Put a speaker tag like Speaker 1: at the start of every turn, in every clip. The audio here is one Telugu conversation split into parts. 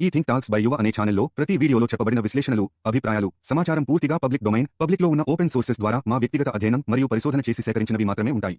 Speaker 1: ఈ థింక్ టాక్స్ బై యువ అనే ఛానల్లో ప్రతి వీడియోలో చెప్పబడిన విశ్లేషణలు అభిప్రాయాలు సమాచారం పూర్తిగా పబ్లిక్ డొమైన్ పబ్లిక్లో ఉన్న ఓపెన్ సోర్సెస్ ద్వారా మా వ్యక్తిగత అధ్యయనం మరియు పరిశోధన చేసి సేకరించినవి మాత్రమే ఉంటాయి.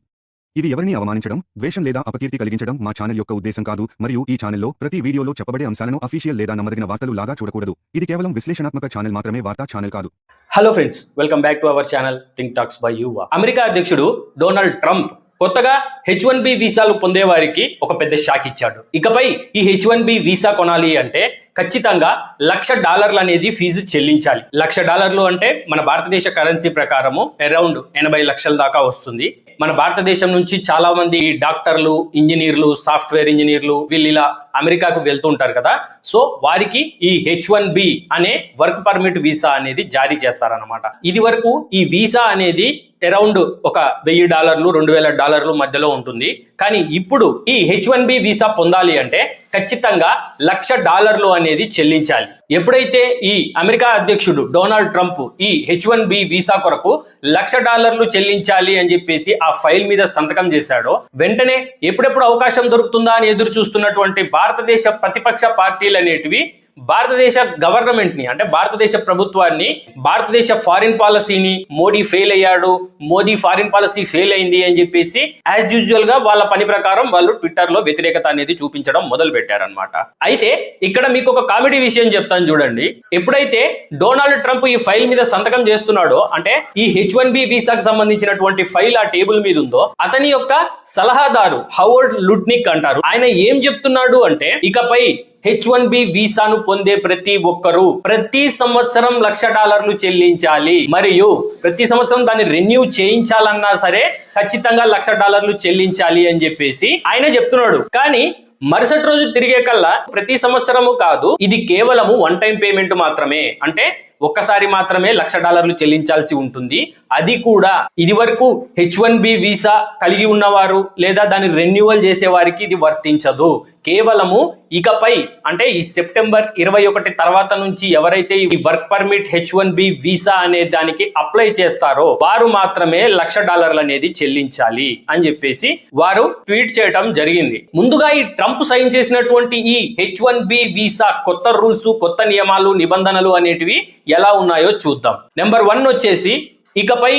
Speaker 1: ఇవి ఎవరిని అవమానించడం ద్వేషం లేదా అపకీర్తి కలిగించడం మా ఛానల్ యొక్క ఉద్దేశం కాదు మరియు ఈ ఛానల్లో ప్రతి వీడియోలో చెప్పబడే అంశాలను అఫీషియల్ లేదా నమ్మదగిన వార్తలు లాగా చూడకూడదు. ఇది కేవలం విశ్లేషణాత్మక ఛానల్ మాత్రమే వార్తా ఛానల్ కాదు.
Speaker 2: Hello friends welcome back to our channel think talks by Yuva America అధ్యక్షుడు డొనాల్డ్ ట్రంప్ కొత్తగా హెచ్ వన్ బి వీసాలు పొందేవారికి ఒక పెద్ద షాక్ ఇచ్చాడు. ఇకపై ఈ హెచ్ వన్ బి వీసా కొనాలి అంటే ఖచ్చితంగా లక్ష డాలర్లు అనేది ఫీజు చెల్లించాలి. లక్ష డాలర్లు అంటే మన భారతదేశ కరెన్సీ ప్రకారము అరౌండ్ ఎనభై లక్షల దాకా వస్తుంది. మన భారతదేశం నుంచి చాలా మంది డాక్టర్లు ఇంజనీర్లు సాఫ్ట్వేర్ ఇంజనీర్లు వీళ్ళు ఇలా అమెరికాకు వెళ్తుంటారు కదా. సో వారికి ఈ హెచ్ వన్ బి అనే వర్క్ పర్మిట్ వీసా అనేది జారీ చేస్తారనమాట ఇది వరకు ఈ వీసా అనేది అరౌండ్ ఒక వెయ్యి డాలర్లు రెండు వేల డాలర్లు మధ్యలో ఉంటుంది. కానీ ఇప్పుడు ఈ హెచ్ వన్ బి వీసా పొందాలి అంటే ఖచ్చితంగా లక్ష డాలర్లు అనేది చెల్లించాలి. ఎప్పుడైతే ఈ అమెరికా అధ్యక్షుడు డొనాల్డ్ ట్రంప్ ఈ హెచ్ వన్ బి వీసా కొరకు లక్ష డాలర్లు చెల్లించాలి అని చెప్పేసి ఆ ఫైల్ మీద సంతకం చేశాడో వెంటనే ఎప్పుడెప్పుడు అవకాశం దొరుకుతుందా అని ఎదురు చూస్తున్నటువంటి భారతదేశ ప్రతిపక్ష పార్టీలు అనేటివి భారతదేశ గవర్నమెంట్ని అంటే భారతదేశ ప్రభుత్వాన్ని భారతదేశ ఫారిన్ పాలసీని మోడీ ఫెయిల్ అయ్యాడు మోదీ ఫారిన్ పాలసీ ఫెయిల్ అయింది అని చెప్పేసి యాజ్ యూజువల్గా వాళ్ళ పని ప్రకారం వాళ్ళు ట్విట్టర్లో వ్యతిరేకత అనేది చూపించడం మొదలు పెట్టారనమాట అయితే ఇక్కడ మీకు ఒక కామెడీ విషయం చెప్తాను చూడండి. ఎప్పుడైతే డొనాల్డ్ ట్రంప్ ఈ ఫైల్ మీద సంతకం చేస్తున్నాడో అంటే ఈ హెచ్ వన్ బి వీసాకు సంబంధించినటువంటి ఫైల్ ఆ టేబుల్ మీద ఉందో అతని యొక్క సలహాదారు హవర్డ్ లుడ్నిక్ అంటారు. ఆయన ఏం చెప్తున్నాడు అంటే ఇకపై హెచ్ వన్ బి వీసాను పొందే ప్రతి ఒక్కరూ ప్రతి సంవత్సరం లక్ష డాలర్లు చెల్లించాలి. మరియు ప్రతి సంవత్సరం దాన్ని రెన్యూ చేయించాలన్నా సరే ఖచ్చితంగా లక్ష డాలర్లు చెల్లించాలి అని చెప్పేసి ఆయన చెప్తున్నాడు. కానీ మరుసటి రోజు తిరిగే కల్లా ప్రతి సంవత్సరము కాదు ఇది కేవలము వన్ టైం పేమెంట్ మాత్రమే. అంటే ఒక్కసారి మాత్రమే లక్ష డాలర్లు చెల్లించాల్సి ఉంటుంది. అది కూడా ఇది వరకు హెచ్ వన్ బి వీసా కలిగి ఉన్నవారు లేదా దాన్ని రెన్యువల్ చేసే వారికి ఇది వర్తించదు. కేవలము ఇకపై అంటే ఈ సెప్టెంబర్ ఇరవై ఒకటి తర్వాత నుంచి ఎవరైతే ఈ work permit H one B visa అనే దానికి అప్లై చేస్తారో వారు మాత్రమే లక్ష డాలర్లు అనేది చెల్లించాలి అని చెప్పేసి వారు ట్వీట్ చేయడం జరిగింది. ముందుగా ఈ ట్రంప్ సైన్ చేసినటువంటి ఈ హెచ్ వన్ బి వీసా కొత్త రూల్స్ కొత్త నియమాలు నిబంధనలు అనేటివి ఎలా ఉన్నాయో చూద్దాం. నెంబర్ వన్ వచ్చేసి ఇకపై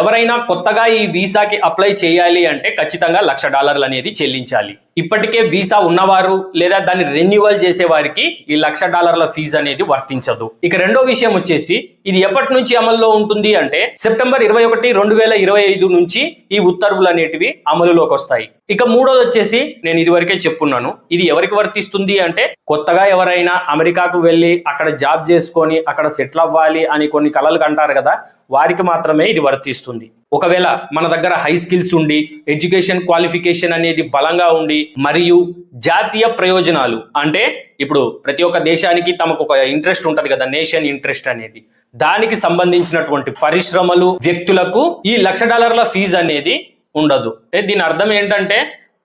Speaker 2: ఎవరైనా కొత్తగా ఈ వీసాకి అప్లై చేయాలి అంటే ఖచ్చితంగా లక్ష డాలర్లు అనేది చెల్లించాలి. ఇప్పటికే వీసా ఉన్నవారు లేదా దాన్ని రెన్యువల్ చేసే వారికి ఈ లక్ష డాలర్ల ఫీజు అనేది వర్తించదు. ఇక రెండో విషయం వచ్చేసి ఇది ఎప్పటి నుంచి అమల్లో ఉంటుంది అంటే సెప్టెంబర్ ఇరవై ఒకటి రెండు వేల ఇరవై ఐదు నుంచి ఈ ఉత్తర్వులు అనేటివి అమలులోకి వస్తాయి. ఇక మూడోది వచ్చేసి నేను ఇదివరకే చెప్పున్నాను. ఇది ఎవరికి వర్తిస్తుంది అంటే కొత్తగా ఎవరైనా అమెరికాకు వెళ్ళి అక్కడ జాబ్ చేసుకొని అక్కడ సెటిల్ అవ్వాలి అని కొన్ని కలలు కంటారు కదా వారికి మాత్రమే ఇది వర్తిస్తుంది. ఒకవేళ మన దగ్గర హై స్కిల్స్ ఉండి ఎడ్యుకేషన్ క్వాలిఫికేషన్ అనేది బలంగా ఉండి మరియు జాతీయ ప్రయోజనాలు అంటే ఇప్పుడు ప్రతి ఒక్క దేశానికి తమకు ఒక ఇంట్రెస్ట్ ఉంటుంది కదా నేషన్ ఇంట్రెస్ట్ అనేది. దానికి సంబంధించినటువంటి పరిశ్రమలు వ్యక్తులకు ఈ లక్ష డాలర్ల ఫీజు అనేది ఉండదు. దీని అర్థం ఏంటంటే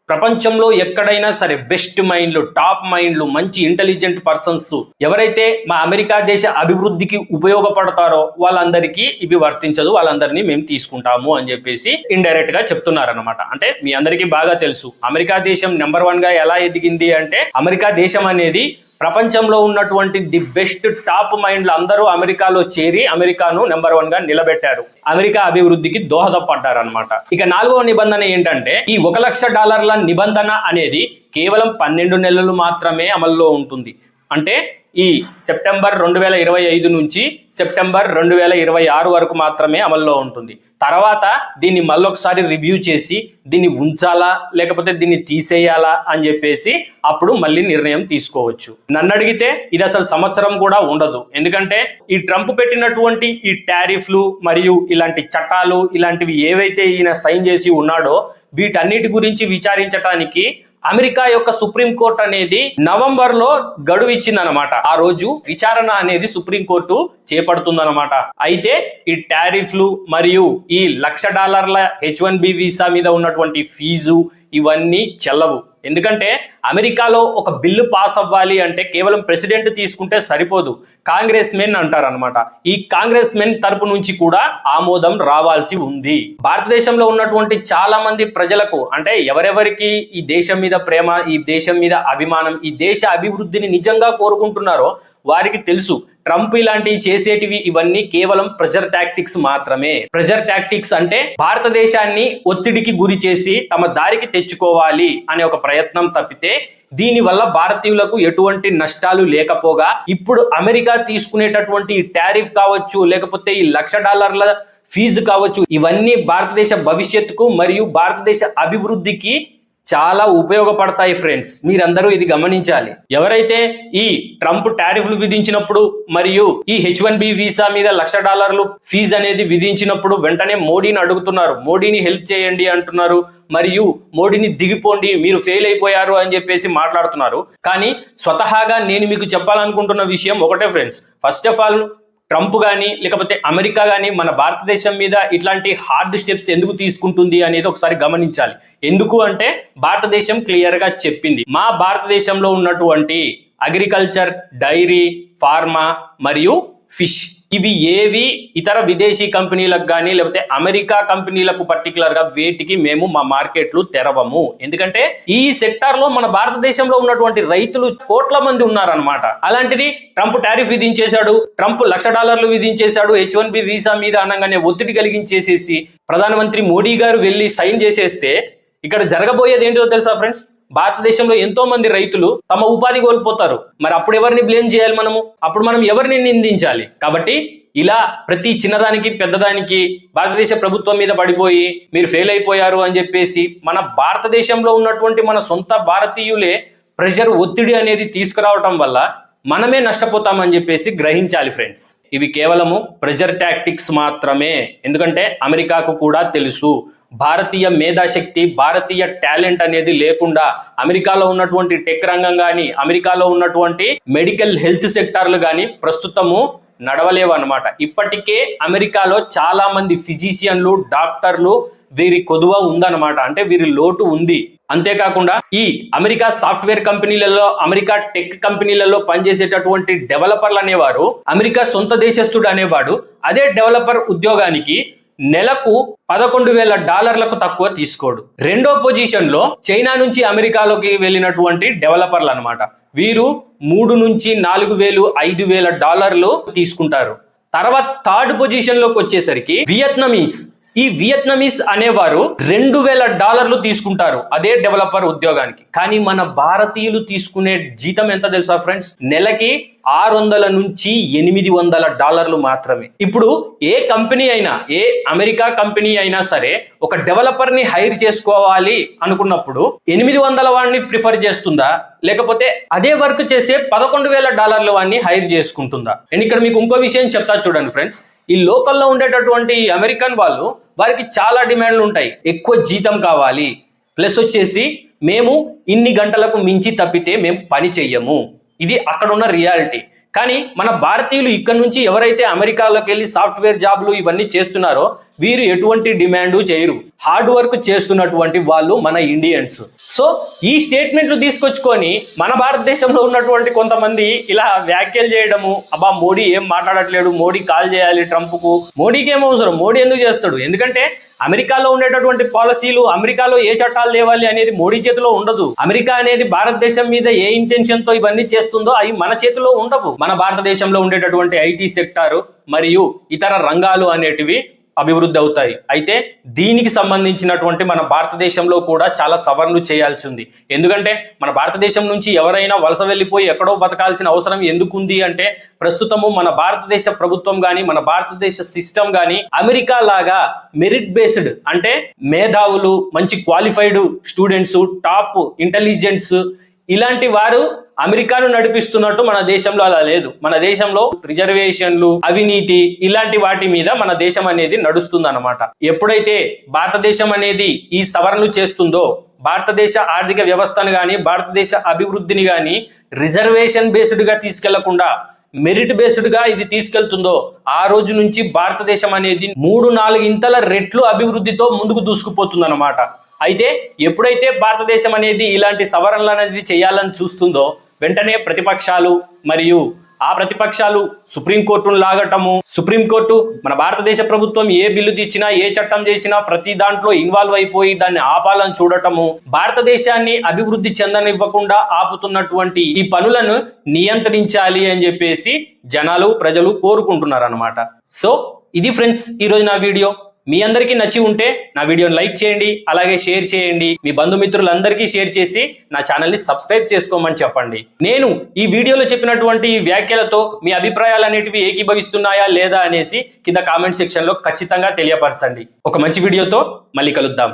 Speaker 2: ప్రపంచంలో ఎక్కడైనా సరే బెస్ట్ మైండ్లు టాప్ మైండ్లు మంచి ఇంటెలిజెంట్ పర్సన్స్ ఎవరైతే మా అమెరికా దేశ అభివృద్ధికి ఉపయోగపడతారో వాళ్ళందరికీ ఇవి వర్తించదు వాళ్ళందరినీ మేము తీసుకుంటాము అని చెప్పేసి ఇండైరెక్ట్గా చెప్తున్నారనమాట అంటే మీ అందరికీ బాగా తెలుసు అమెరికా దేశం నెంబర్ వన్గా ఎలా ఎదిగింది అంటే అమెరికా దేశం అనేది ప్రపంచంలో ఉన్నటువంటి ది బెస్ట్ టాప్ మైండ్లు అందరూ అమెరికాలో చేరి అమెరికాను నెంబర్ వన్గా నిలబెట్టారు. అమెరికా అభివృద్ధికి దోహదపడ్డారు అనమాట ఇక నాలుగవ నిబంధన ఏంటంటే ఈ ఒక లక్ష డాలర్ల నిబంధన అనేది కేవలం పన్నెండు నెలలు మాత్రమే అమల్లో ఉంటుంది. అంటే ఈ సెప్టెంబర్ రెండు వేల ఇరవై ఐదు నుంచి సెప్టెంబర్ రెండు వేల ఇరవై ఆరు వరకు మాత్రమే అమల్లో ఉంటుంది. తర్వాత దీన్ని మళ్ళొకసారి రివ్యూ చేసి దీన్ని ఉంచాలా లేకపోతే దీన్ని తీసేయాలా అని చెప్పేసి అప్పుడు మళ్ళీ నిర్ణయం తీసుకోవచ్చు. నన్ను అడిగితే ఇది అసలు సంవత్సరం కూడా ఉండదు. ఎందుకంటే ఈ ట్రంప్ పెట్టినటువంటి ఈ టారిఫ్లు మరియు ఇలాంటి చట్టాలు ఇలాంటివి ఏవైతే ఈయన సైన్ చేసి ఉన్నాడో వీటన్నిటి గురించి విచారించడానికి అమెరికా యొక్క సుప్రీం కోర్ట్ అనేది నవంబర్లో గడువు ఇచ్చిందనమాట ఆ రోజు విచారణ అనేది సుప్రీం కోర్టు చేపడుతుందన్నమాట. అయితే ఈ టారిఫ్లు మరియు ఈ లక్ష డాలర్ల హెచ్ వన్ బి వీసా మీద ఉన్నటువంటి ఫీజు ఇవన్నీ చెల్లవు. ఎందుకంటే అమెరికాలో ఒక బిల్లు పాస్ అవ్వాలి అంటే కేవలం ప్రెసిడెంట్ తీసుకుంటే సరిపోదు. కాంగ్రెస్ మెన్ అంటారు అనమాట ఈ కాంగ్రెస్ మెన్ తరపు నుంచి కూడా ఆమోదం రావాల్సి ఉంది. భారతదేశంలో ఉన్నటువంటి చాలా మంది ప్రజలకు అంటే ఎవరెవరికి ఈ దేశం మీద ప్రేమ ఈ దేశం మీద అభిమానం ఈ దేశ అభివృద్ధిని నిజంగా కోరుకుంటున్నారో వారికి తెలుసు. ట్రంప్ ఇలాంటివి చేసేటివి ఇవన్నీ కేవలం ప్రెజర్ టాక్టిక్స్ మాత్రమే. ప్రెజర్ టాక్టిక్స్ అంటే భారతదేశాన్ని ఒత్తిడికి గురి చేసి తమ దారికి తెచ్చుకోవాలి అనే ఒక ప్రయత్నం తప్పితే దీని వల్ల భారతీయులకు ఎటువంటి నష్టాలు లేకపోగా ఇప్పుడు అమెరికా తీసుకునేటటువంటి టారిఫ్ కావచ్చు లేకపోతే ఈ లక్ష డాలర్ల ఫీజు కావచ్చు ఇవన్నీ భారతదేశ భవిష్యత్తుకు మరియు భారతదేశ అభివృద్ధికి చాలా ఉపయోగపడతాయి ఫ్రెండ్స్. మీరందరూ ఇది గమనించాలి. ఎవరైతే ఈ ట్రంప్ టారిఫ్లు విధించినప్పుడు మరియు ఈ హెచ్ వన్ బి వీసా మీద లక్ష డాలర్లు ఫీజు అనేది విధించినప్పుడు వెంటనే మోడీని అడుగుతున్నారు. మోడీని హెల్ప్ చేయండి అంటున్నారు. మరియు మోడీని దిగిపోండి మీరు ఫెయిల్ అయిపోయారు అని చెప్పేసి మాట్లాడుతున్నారు. కానీ స్వతహాగా నేను మీకు చెప్పాలనుకుంటున్న విషయం ఒకటే friends. First of all Trump కానీ లేకపోతే అమెరికా కానీ మన భారతదేశం మీద ఇట్లాంటి హార్డ్ స్టెప్స్ ఎందుకు తీసుకుంటుంది అనేది ఒకసారి గమనించాలి. ఎందుకు అంటే భారతదేశం క్లియర్గా చెప్పింది. మా భారతదేశంలో ఉన్నటువంటి అగ్రికల్చర్ డైరీ ఫార్మా మరియు ఫిష్ ఇవి ఏవి? ఇతర విదేశీ కంపెనీలకు కానీ లేకపోతే అమెరికా కంపెనీలకు పర్టికులర్గా వేటికి మేము మా మార్కెట్లు తెరవము. ఎందుకంటే ఈ సెక్టార్లో మన భారతదేశంలో ఉన్నటువంటి రైతులు కోట్ల మంది ఉన్నారనమాట అలాంటిది ట్రంప్ టారిఫ్ విధించేశాడు ట్రంప్ లక్ష డాలర్లు విధించేశాడు హెచ్ వన్ బి వీసా మీద అనగానే ఒత్తిడి కలిగించేసేసి ప్రధానమంత్రి మోడీ గారు వెళ్ళి సైన్ చేసేస్తే ఇక్కడ జరగబోయేది ఏంటో తెలుసా ఫ్రెండ్స్? భారతదేశంలో ఎంతో మంది రైతులు తమ ఉపాధి కోల్పోతారు. మరి అప్పుడు ఎవరిని బ్లేమ్ చేయాలి మనము? అప్పుడు మనం ఎవరిని నిందించాలి? కాబట్టి ఇలా ప్రతి చిన్నదానికి పెద్దదానికి భారతదేశ ప్రభుత్వం మీద పడిపోయి మీరు ఫెయిల్ అయిపోయారు అని చెప్పేసి మన భారతదేశంలో ఉన్నటువంటి మన సొంత భారతీయులే ప్రెషర్ ఒత్తిడి అనేది తీసుకురావటం వల్ల మనమే నష్టపోతామని చెప్పేసి గ్రహించాలి ఫ్రెండ్స్ ఇవి కేవలము ప్రెజర్ టాక్టిక్స్ మాత్రమే. ఎందుకంటే అమెరికాకు కూడా తెలుసు. భారతీయ మేధాశక్తి భారతీయ టాలెంట్ అనేది లేకుండా అమెరికాలో ఉన్నటువంటి టెక్ రంగం కానీ అమెరికాలో ఉన్నటువంటి మెడికల్ హెల్త్ సెక్టార్లు కానీ ప్రస్తుతము నడవలేవు అనమాట ఇప్పటికే అమెరికాలో చాలా మంది ఫిజిషియన్లు డాక్టర్లు వీరి కొదువ ఉందన్నమాట. అంటే వీరి లోటు ఉంది. అంతేకాకుండా ఈ అమెరికా సాఫ్ట్వేర్ కంపెనీలలో అమెరికా టెక్ కంపెనీలలో పనిచేసేటటువంటి డెవలపర్లు అనేవారు అమెరికా సొంత దేశస్థుడు అనేవాడు అదే డెవలపర్ ఉద్యోగానికి నెలకు పదకొండు వేల డాలర్లకు తక్కువ తీసుకోడు. రెండో పొజిషన్లో చైనా నుంచి అమెరికాలోకి వెళ్ళినటువంటి డెవలపర్లు అనమాట వీరు మూడు నుంచి నాలుగు వేలు ఐదు వేల డాలర్లు తీసుకుంటారు. తర్వాత థర్డ్ పొజిషన్లోకి వచ్చేసరికి వియత్నమీస్. ఈ వియత్నమీస్ అనేవారు రెండు వేల డాలర్లు తీసుకుంటారు అదే డెవలపర్ ఉద్యోగానికి. కానీ మన భారతీయులు తీసుకునే జీతం ఎంత తెలుసా ఫ్రెండ్స్? నెలకి ఆరు వందల నుంచి ఎనిమిది వందల డాలర్లు మాత్రమే. ఇప్పుడు ఏ కంపెనీ అయినా ఏ అమెరికా కంపెనీ అయినా సరే ఒక డెవలపర్ని హైర్ చేసుకోవాలి అనుకున్నప్పుడు ఎనిమిది వందల వాడిని ప్రిఫర్ చేస్తుందా? లేకపోతే అదే వర్క్ చేసే పదకొండు వేల డాలర్ల వాడిని హైర్ చేసుకుంటుందా? అండ్ ఇక్కడ మీకు ఇంకో విషయం చెప్తా చూడండి ఫ్రెండ్స్. ఈ లోకల్లో ఉండేటటువంటి అమెరికన్ వాళ్ళు వారికి చాలా డిమాండ్లు ఉంటాయి. ఎక్కువ జీతం కావాలి. ప్లస్ వచ్చేసి మేము ఇన్ని గంటలకు మించి తప్పితే మేము పని చెయ్యము. ఇది అక్కడ ఉన్న రియాలిటీ. కానీ మన భారతీయులు ఇక్కడ నుంచి ఎవరైతే అమెరికాలోకి వెళ్ళి సాఫ్ట్వేర్ జాబ్లు ఇవన్నీ చేస్తున్నారో వీరు ఎటువంటి డిమాండ్ చేయరు. హార్డ్ వర్క్ చేస్తున్నటువంటి వాళ్ళు మన ఇండియన్స్. సో ఈ స్టేట్మెంట్లు తీసుకొచ్చుకొని మన భారతదేశంలో ఉన్నటువంటి కొంతమంది ఇలా వ్యాఖ్యలు చేయడము అబ్బా మోడీ ఏం మాట్లాడట్లేడు మోడీ కాల్ చేయాలి ట్రంప్కు మోడీకి ఏం అవసరం మోడీ ఎందుకు చేస్తాడు? ఎందుకంటే అమెరికాలో ఉండేటటువంటి పాలసీలు అమెరికాలో ఏ చట్టాలు తేవాలి అనేది మోడీ చేతిలో ఉండదు. అమెరికా అనేది భారతదేశం మీద ఏ ఇంటెన్షన్తో ఇవన్నీ చేస్తుందో అవి మన చేతిలో ఉండవు. మన భారతదేశంలో ఉండేటటువంటి ఐటీ సెక్టారు మరియు ఇతర రంగాలు అనేటివి అభివృద్ధి అవుతాయి. అయితే దీనికి సంబంధించినటువంటి మన భారతదేశంలో కూడా చాలా సవరణలు చేయాల్సి ఉంది ఎందుకంటే మన భారతదేశం నుంచి ఎవరైనా వలస వెళ్ళిపోయి ఎక్కడో బతకాల్సిన అవసరం ఎందుకుంది అంటే ప్రస్తుతము మన భారతదేశ ప్రభుత్వం కానీ మన భారతదేశ సిస్టమ్ కానీ అమెరికా లాగా మెరిట్ బేస్డ్ అంటే మేధావులు మంచి క్వాలిఫైడ్ స్టూడెంట్స్ టాప్ ఇంటెలిజెన్స్ ఇలాంటి వారు అమెరికాను నడిపిస్తున్నట్టు మన దేశంలో అలా లేదు. మన దేశంలో రిజర్వేషన్లు అవినీతి ఇలాంటి వాటి మీద మన దేశం అనేది నడుస్తుంది అనమాట ఎప్పుడైతే భారతదేశం అనేది ఈ సవరణలు చేస్తుందో భారతదేశ ఆర్థిక వ్యవస్థను కానీ భారతదేశ అభివృద్ధిని కానీ రిజర్వేషన్ బేస్డ్గా తీసుకెళ్ళకుండా మెరిట్ బేస్డ్గా ఇది తీసుకెళ్తుందో ఆ రోజు నుంచి భారతదేశం అనేది మూడు నాలుగు ఇంతల రెట్లు అభివృద్ధితో ముందుకు దూసుకుపోతుంది అయితే ఎప్పుడైతే భారతదేశం అనేది ఇలాంటి సవరణలు అనేది చేయాలని చూస్తుందో వెంటనే ప్రతిపక్షాలు మరియు ఆ ప్రతిపక్షాలు సుప్రీంకోర్టును లాగటము. సుప్రీంకోర్టు మన భారతదేశ ప్రభుత్వం ఏ బిల్లు తెచ్చినా ఏ చట్టం చేసినా ప్రతి దాంట్లో ఇన్వాల్వ్ అయిపోయి దాన్ని ఆపాలని చూడటము భారతదేశాన్ని అభివృద్ధి చెందనివ్వకుండా ఆపుతున్నటువంటి ఈ పనులను నియంత్రించాలి అని చెప్పేసి జనాలు ప్రజలు కోరుకుంటున్నారు అనమాట సో ఇది ఫ్రెండ్స్ ఈరోజు నా వీడియో. మీ అందరికీ నచ్చి ఉంటే నా వీడియోని లైక్ చేయండి అలాగే షేర్ చేయండి. మీ బంధుమిత్రులందరికీ షేర్ చేసి నా ఛానల్ని సబ్స్క్రైబ్ చేసుకోమని చెప్పండి. నేను ఈ వీడియోలో చెప్పినటువంటి ఈ వ్యాఖ్యలతో మీ అభిప్రాయాలు అనేటివి ఏకీభవిస్తున్నాయా లేదా అనేసి కింద కామెంట్ సెక్షన్లో ఖచ్చితంగా తెలియపరచండి. ఒక మంచి వీడియోతో మళ్ళీ కలుద్దాం.